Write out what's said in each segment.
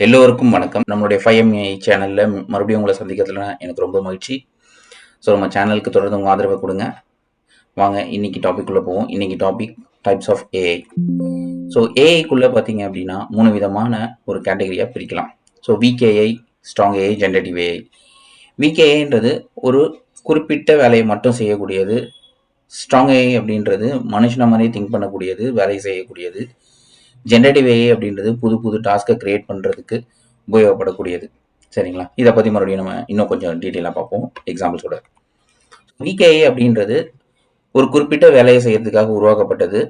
எல்லோருக்கும் வணக்கம். நம்மளுடைய ஃபைவ் எம்ஏ சேனலில் மறுபடியும் உங்களை சந்திக்கிறதுல எனக்கு ரொம்ப மகிழ்ச்சி. ஸோ நம்ம சேனலுக்கு தொடர்ந்து உங்கள் ஆதரவை கொடுங்க. வாங்க இன்னைக்கு டாபிக்குள்ளே போவோம். இன்னைக்கு topic types of AI so ஏஐக்குள்ளே பார்த்தீங்க அப்படின்னா மூணு விதமான ஒரு கேட்டகரியாக பிரிக்கலாம். So weak AI strong AI generative AI விகேஐன்றது ஒரு குறிப்பிட்ட வேலையை மட்டும் செய்யக்கூடியது. ஸ்ட்ராங் ஏஐ அப்படின்றது மனுஷன மாதிரியே திங்க் பண்ணக்கூடியது வேலை செய்யக்கூடியது. ஜென்ரேட்டிவ் ஏஐ அப்படின்றது புது புது டாஸ்க்கை கிரியேட் பண்ணுறதுக்கு உபயோகப்படக்கூடியது. சரிங்களா? இதை பற்றி மறுபடியும் நம்ம இன்னும் கொஞ்சம் டீட்டெயிலாக பார்ப்போம். எக்ஸாம்பிள்ஸோட விகேஏ அப்படின்றது ஒரு குறிப்பிட்ட வேலையை செய்யறதுக்காக உருவாக்கப்பட்டது.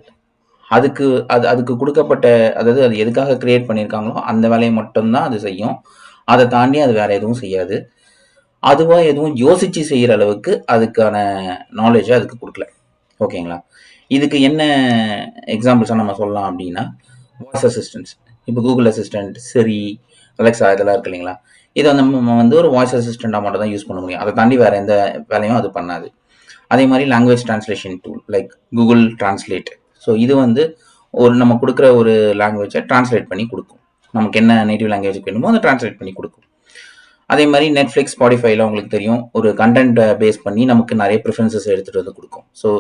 அதுக்கு அது அதுக்கு கொடுக்கப்பட்ட அதாவது அது எதுக்காக கிரியேட் பண்ணியிருக்காங்களோ அந்த வேலையை மட்டும்தான் அது செய்யும். அதை தாண்டி அது வேற எதுவும் செய்யாது. அதுவாக எதுவும் யோசிச்சு செய்கிற அளவுக்கு அதுக்கான நாலேஜை அதுக்கு கொடுக்கல. ஓகேங்களா இதுக்கு என்ன எக்ஸாம்பிள்ஸாக நம்ம சொல்லலாம் அப்படின்னா வாய்ஸ் அசிஸ்டன்ஸ் இப்போ கூகுள் அசிஸ்டன்ட் சரி அலெக்ஸா இதெல்லாம் இருக்கு இல்லைங்களா? இதை வந்து நம்ம வந்து ஒரு வாய்ஸ் அசிஸ்டண்ட்டாக மட்டும் தான் யூஸ் பண்ண முடியும். அதை தாண்டி வேறு எந்த வேலையும் அது பண்ணாது. அதே மாதிரி language translation tool like Google translate so இது வந்து ஒரு நம்ம கொடுக்குற ஒரு லாங்குவேஜை டிரான்ஸ்லேட் பண்ணி கொடுக்கும். நமக்கு என்ன நேட்டிவ் லாங்குவேஜ் வேணுமோ அதை டிரான்ஸ்லேட் பண்ணி கொடுக்கும். அதே மாதிரி நெட்ஃப்ளிக்ஸ் ஸ்பாடிஃபைல உங்களுக்கு தெரியும் ஒரு கண்டென்ட்டை பேஸ் பண்ணி நமக்கு நிறைய ப்ரிஃபரன்சஸ் எடுத்துகிட்டு வந்து கொடுக்கும். ஸோ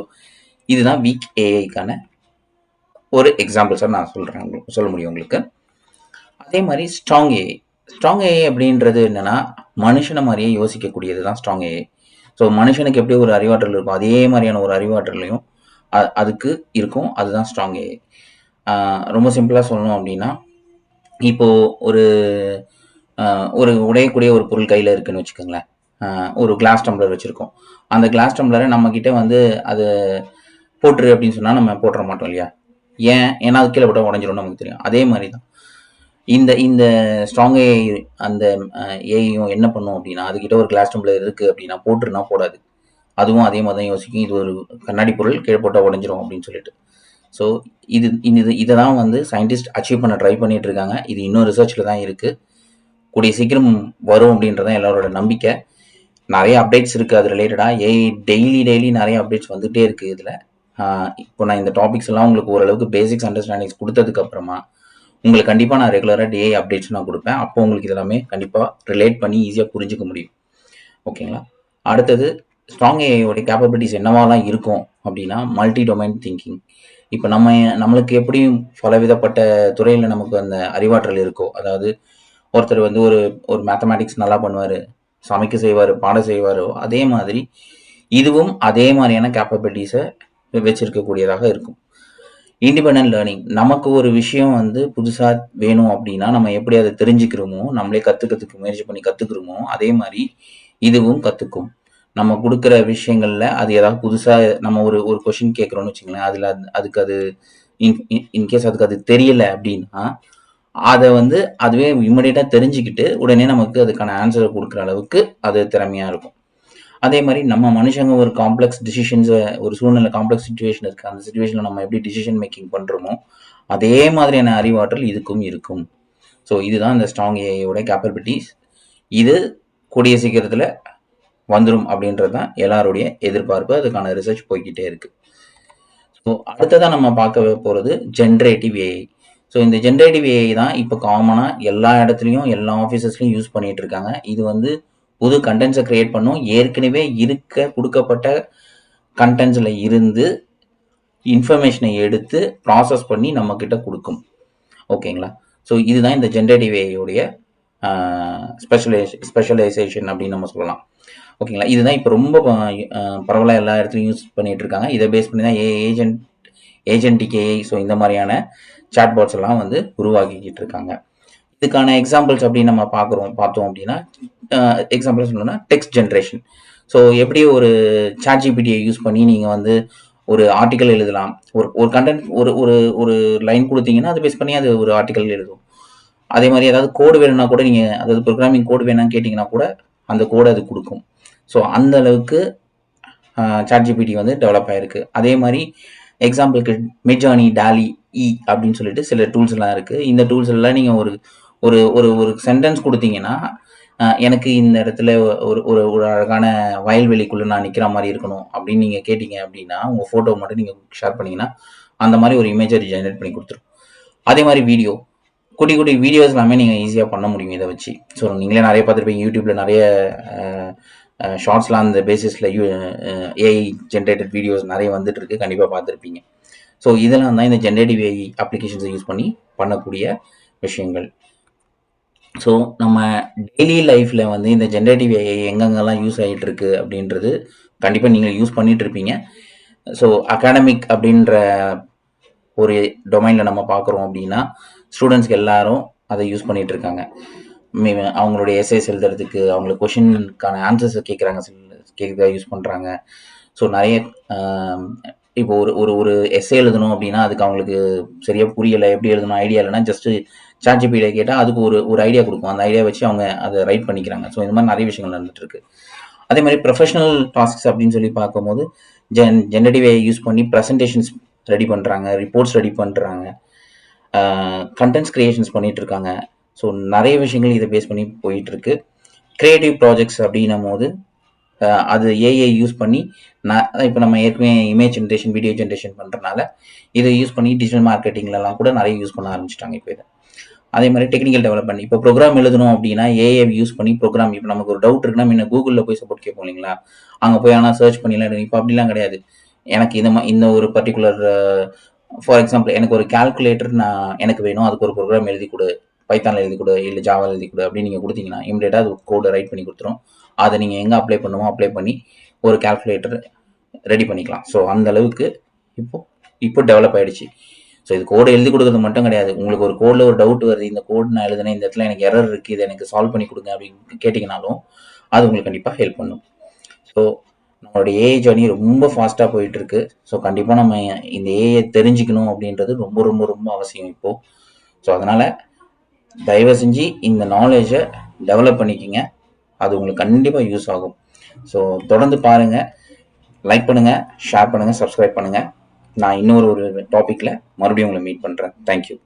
இதுதான் வீக் ஏஐக்கான ஒரு எக்ஸாம்பிள்ஸாக நான் சொல்கிறேன் உங்களுக்கு சொல்ல முடியும் உங்களுக்கு. அதே மாதிரி ஸ்ட்ராங் ஏஐ ஸ்ட்ராங் ஏஐ அப்படின்றது என்னென்னா மனுஷனை மாதிரியே யோசிக்கக்கூடியது தான் ஸ்ட்ராங் ஏஐ ஸோ மனுஷனுக்கு எப்படி ஒரு அறிவாற்றல் இருக்கும் அதே மாதிரியான ஒரு அறிவாற்றலையும் அதுக்கு இருக்கும். அதுதான் ஸ்ட்ராங் ஏஐ ரொம்ப சிம்பிளாக சொல்லணும் அப்படின்னா இப்போது ஒரு ஒரு உடையக்கூடிய ஒரு பொருள் கையில் இருக்குன்னு வச்சுக்கோங்களேன். ஒரு கிளாஸ் டம்ளர் வச்சுருக்கோம். அந்த கிளாஸ் டம்ளரை நம்மக்கிட்ட வந்து அது போட்டுரு அப்படின்னு சொன்னால் நம்ம போட்டுற மாட்டோம் இல்லையா? ஏன்? ஏன்னா அது கீழே போட்டால் உடஞ்சிரும் நமக்கு தெரியும். அதே மாதிரி தான் இந்த இந்த ஸ்ட்ராங் ஏஐ அந்த ஏஐயும் என்ன பண்ணும் அப்படின்னா அதுக்கிட்ட ஒரு கிளாஸ் டம்ளர் இருக்குது அப்படின்னா போட்டுருனா போடாது. அதுவும் அதே மாதிரி தான் யோசிக்கும். இது ஒரு கண்ணாடி பொருள் கீழே போட்டால் உடஞ்சிரும் அப்படின்னு சொல்லிட்டு. ஸோ இது இது இதை தான் வந்து சயின்டிஸ்ட் அச்சீவ் பண்ண ட்ரை பண்ணிட்டு இருக்காங்க. இது இன்னும் ரிசர்ச்சில் தான் இருக்குது கூடிய சீக்கிரம் வரும் அப்படின்றதான் எல்லாரோட நம்பிக்கை. நிறைய அப்டேட்ஸ் இருக்குது அது ரிலேட்டடாக ஏஐ டெய்லி டெய்லி நிறைய அப்டேட்ஸ் வந்துகிட்டே இருக்குது இதில். இப்போ நான் இந்த டாபிக்ஸ் எல்லாம் உங்களுக்கு ஓரளவுக்கு பேசிக்ஸ் அண்டர்ஸ்டாண்டிங்ஸ் கொடுத்ததுக்கு அப்புறமா உங்களுக்கு கண்டிப்பாக நான் ரெகுலராக டிஐ அப்டேட்ஸ் நான் கொடுப்பேன். அப்போ உங்களுக்கு இதெல்லாமே கண்டிப்பாக ரிலேட் பண்ணி ஈஸியாக புரிஞ்சுக்க முடியும். ஓகேங்களா அடுத்தது ஸ்ட்ராங் ஏஐயோடைய கேப்பபிலிட்டிஸ் என்னவாலாம் இருக்கும் அப்படின்னா மல்டி டொமைன் திங்கிங் இப்போ நம்ம நம்மளுக்கு எப்படியும் பலவிதப்பட்ட துறையில் நமக்கு அந்த அறிவாற்றல் இருக்கோ அதாவது ஒருத்தர் வந்து ஒரு ஒரு மேத்தமேட்டிக்ஸ் நல்லா பண்ணுவார் சமைக்க செய்வார் பாட செய்வாரோ அதே மாதிரி இதுவும் அதே மாதிரியான கேப்பபிலிட்டிஸை வச்சிருக்கக்கூடியதாக இருக்கும். இண்டிபெண்டன்ட் லேர்னிங் நமக்கு ஒரு விஷயம் வந்து புதுசாக வேணும் அப்படின்னா நம்ம எப்படி அதை தெரிஞ்சுக்கிறோமோ நம்மளே கற்றுக்கிறதுக்கு முயற்சி பண்ணி கற்றுக்கிறோமோ அதே மாதிரி இதுவும் கற்றுக்கும் நம்ம கொடுக்குற விஷயங்களில் அது ஏதாவது புதுசாக நம்ம ஒரு ஒரு கொஷின் கேட்குறோன்னு வச்சுங்களேன் அதில் அதுக்கு அது இன் இன்கேஸ் அதுக்கு அது தெரியலை அப்படின்னா அதை வந்து அதுவே இம்மிடியட்டாக தெரிஞ்சுக்கிட்டு உடனே நமக்கு அதுக்கான ஆன்சரை கொடுக்குற அளவுக்கு அது திறமையாக இருக்கும். அதே மாதிரி நம்ம மனுஷங்க ஒரு காம்ப்ளெக்ஸ் டிசிஷன்ஸை ஒரு சூழ்நிலை காம்ப்ளெக்ஸ் சுச்சுவேஷன் இருக்குது அந்த சுச்சுவேஷனில் நம்ம எப்படி டிசிஷன் மேக்கிங் பண்ணுறோமோ அதே மாதிரியான அறிவாற்றல் இதுக்கும் இருக்கும். ஸோ இதுதான் இந்த ஸ்ட்ராங் ஏஐயோட கேப்பபிலிட்டிஸ் இது கூடிய சீக்கிரத்தில் வந்துடும் அப்படின்றது தான் எல்லாருடைய எதிர்பார்ப்பு. அதுக்கான ரிசர்ச் போய்க்கிட்டே இருக்கு. ஸோ அடுத்ததாக நம்ம பார்க்க போகிறது ஜென்ரேட்டிவ் ஏஐ ஸோ இந்த ஜென்ரேட்டிவ் ஏஐ தான் இப்போ காமனாக எல்லா இடத்துலையும் எல்லா ஆஃபீஸஸ்லையும் யூஸ் பண்ணிகிட்டு இருக்காங்க. இது வந்து புது கண்டென்ட்ஸை க்ரியேட் பண்ணும். ஏற்கனவே இருக்க கொடுக்கப்பட்ட கண்டென்ட்ஸில் இருந்து இன்ஃபர்மேஷனை எடுத்து ப்ராசஸ் பண்ணி நம்மக்கிட்ட கொடுக்கும். ஓகேங்களா? ஸோ இதுதான் இந்த ஜென்ரேட்டிவ் ஏஐயோடைய ஸ்பெஷலைஸ் ஸ்பெஷலைசேஷன் அப்படின்னு நம்ம சொல்லலாம். ஓகேங்களா? இதுதான் இப்போ ரொம்ப பரவலாக எல்லா இடத்துலையும் யூஸ் பண்ணிகிட்டு இருக்காங்க. இதை பேஸ் பண்ணி தான் a agent agentic AI so இந்த மாதிரியான சாட்பாட்ஸ் எல்லாம் வந்து உருவாக்கிக்கிட்டு இருக்காங்க. இதுக்கான எக்ஸாம்பிள்ஸ் அப்படின்னு நம்ம பார்க்குறோம் பார்த்தோம் அப்படின்னா எக்ஸாம்பிள் சொல்லணும்னா டெக்ஸ்ட் ஜென்ரேஷன் ஸோ எப்படி ஒரு சாட் ஜிபிடியை யூஸ் பண்ணி நீங்கள் வந்து ஒரு ஆர்டிக்கல் எழுதலாம்? ஒரு ஒரு கண்டென்ட் ஒரு ஒரு ஒரு லைன் கொடுத்தீங்கன்னா அதை பேஸ் பண்ணி அது ஒரு ஆர்டிக்கல் எழுதும். அதே மாதிரி ஏதாவது கோடு வேணும்னா கூட நீங்கள் அதாவது ப்ரோக்ராமிங் கோடு வேணும்னு கேட்டிங்கன்னா கூட அந்த கோடை அது கொடுக்கும். ஸோ அந்த அளவுக்கு சாட் ஜிபிடி வந்து டெவலப் ஆகிருக்கு அதே மாதிரி எக்ஸாம்பிளுக்கு மிட்ஜானி டாலி இ அப்படின்னு சொல்லிட்டு சில டூல்ஸ் எல்லாம் இருக்குது இந்த டூல்ஸ் எல்லாம் நீங்கள் ஒரு ஒரு ஒரு ஒரு சென்டென்ஸ் கொடுத்தீங்கன்னா எனக்கு இந்த இடத்துல ஒரு ஒரு ஒரு அழகான வயல்வெளிக்குள்ள நான் நிற்கிற மாதிரி இருக்கணும் அப்படின்னு நீங்கள் கேட்டீங்க அப்படின்னா உங்கள் ஃபோட்டோ மட்டும் நீங்கள் ஷேர் பண்ணீங்கன்னா அந்த மாதிரி ஒரு இமேஜை ஜெனரேட் பண்ணி கொடுத்துரும். அதே மாதிரி வீடியோ குட்டி குட்டி வீடியோஸ் எல்லாமே நீங்கள் ஈஸியாக பண்ண முடியும் இதை வச்சு. ஸோ நீங்களே நிறைய பார்த்துருப்பீங்க யூடியூப்பில் நிறைய ஷார்ட்ஸ்லாம் அந்த பேசிஸில் யூ ஏஐ ஜென்ரேட்டட் வீடியோஸ் நிறைய வந்துட்டு இருக்கு கண்டிப்பாக பார்த்துருப்பீங்க. ஸோ இதெல்லாம் தான் இந்த ஜென்ரேட்டிவ் ஏஐ அப்ளிகேஷன்ஸை யூஸ் பண்ணி பண்ணக்கூடிய விஷயங்கள். ஸோ நம்ம டெய்லி லைஃப்பில் வந்து இந்த ஜென்ரேட்டிவ் ஏஐ எங்கெங்கெல்லாம் யூஸ் ஆகிட்டு இருக்கு அப்படின்றது கண்டிப்பாக நீங்கள் யூஸ் பண்ணிட்டு இருப்பீங்க ஸோ அகாடமிக் அப்படின்ற ஒரு டொமைனில் நம்ம பார்க்குறோம் அப்படின்னா ஸ்டூடெண்ட்ஸ்க்கு எல்லாரும் அதை யூஸ் பண்ணிட்டு இருக்காங்க மே- அவங்களுடைய எஸ்ஐஸ் எழுதுறதுக்கு அவங்களுக்கு கொஷினுக்கான ஆன்சர்ஸை கேட்குறாங்க கேட்குறதா யூஸ் பண்ணுறாங்க ஸோ நிறைய இப்போ ஒரு ஒரு ஒரு எஸ்ஏ எழுதணும் அப்படின்னா அதுக்கு அவங்களுக்கு சரியா புரியலை எப்படி எழுதணும் ஐடியா இல்லைன்னா ஜஸ்ட் சாட்ஜிபிடியை கேட்டால் அதுக்கு ஒரு ஒரு ஐடியா கொடுக்கும். அந்த ஐடியா வச்சு அவங்க அதை ரைட் பண்ணிக்கிறாங்க. ஸோ இந்த மாதிரி நிறைய விஷயங்கள் நடந்துட்டு இருக்கு. அதே மாதிரி ப்ரொஃபஷனல் டாஸ்க்ஸ் அப்படின்னு சொல்லி பார்க்கும்போது ஜென் ஜென்ரேட்டிவ் யூஸ் பண்ணி ப்ரெசன்டேஷன்ஸ் ரெடி பண்ணுறாங்க ரிப்போர்ட்ஸ் ரெடி பண்ணுறாங்க கண்டென்ட்ஸ் கிரியேஷன்ஸ் பண்ணிட்டு இருக்காங்க. ஸோ நிறைய விஷயங்கள் இதை பேஸ் பண்ணி போயிட்டு இருக்கு. கிரியேட்டிவ் ப்ராஜெக்ட்ஸ் அப்படின்னும் போது அது ஏஐ யூஸ் பண்ணி நான் இப்போ நம்ம ஏற்கனவே இமேஜ் ஜென்ரேஷன் வீடியோ ஜென்ரேஷன் பண்ணுறனால இதை யூஸ் பண்ணி டிஜிட்டல் மார்க்கெட்டிங்லலாம் கூட நிறைய யூஸ் பண்ண ஆரம்பிச்சிட்டாங்க இப்போ இதை. அதே மாதிரி டெக்னிக்கல் டெவலப்மெண்ட் இப்போ ப்ரோக்ராம் எழுதணும் அப்படின்னா ஏஐ யூஸ் பண்ணி ப்ரோக்ராம் இப்போ நமக்கு ஒரு டவுட் இருக்குன்னா முன்ன கூகுளில் போய் சப்போர்ட் கேட்போம் இல்லைங்களா? அங்கே போய் ஆனால் சர்ச் பண்ணிடலாம் இப்போ அப்படிலாம் கிடையாது. எனக்கு இந்த மா இந்த ஒரு பர்டிகுலர் ஃபார் எக்ஸாம்பிள் எனக்கு ஒரு கால்குலேட்டர் நான் எனக்கு வேணும். அதுக்கு ஒரு ப்ரோக்ராம் எழுதி கொடு. பைத்தானில் எழுதி கொடு இல்லை ஜாவா எழுதி கொடு அப்படின்னு நீங்கள் கொடுத்தீங்கன்னா இமிடியேட்டாக அது கோடு ரைட் பண்ணி கொடுத்துரும். அதை நீங்கள் எங்கே அப்ளை பண்ணுமோ அப்ளை பண்ணி ஒரு கால்குலேட்டர் ரெடி பண்ணிக்கலாம். ஸோ அந்த அளவுக்கு இப்போ இப்போ டெவலப் ஆகிடுச்சு ஸோ இது கோடு எழுதி கொடுக்கறது மட்டும் கிடையாது. உங்களுக்கு ஒரு கோடில் ஒரு டவுட் வருது இந்த கோடு நான் எழுதுனேன் இந்த இடத்துல எனக்கு எரர் இருக்குது இதை எனக்கு சால்வ் பண்ணி கொடுங்க அப்படின்னு கேட்டிங்கனாலும் அது உங்களுக்கு கண்டிப்பாக ஹெல்ப் பண்ணும். ஸோ நம்மளோட ஏஐ ஜர்னி ரொம்ப ஃபாஸ்ட்டாக போயிட்டுருக்கு ஸோ கண்டிப்பாக நம்ம இந்த ஏஐ தெரிஞ்சுக்கணும் அப்படின்றது ரொம்ப ரொம்ப ரொம்ப அவசியம் இப்போது ஸோ அதனால் தயவு செஞ்சு இந்த நாலேஜை டெவலப் பண்ணிக்கிங்க. அது உங்களுக்கு கண்டிப்பாக யூஸ் ஆகும். ஸோ தொடர்ந்து பாருங்கள் லைக் பண்ணுங்கள் ஷேர் பண்ணுங்கள் சப்ஸ்கிரைப் பண்ணுங்கள் நான் இன்னொரு ஒரு டாப்பிக்கில் மறுபடியும் உங்களை மீட் பண்ணுறேன் தேங்க்யூ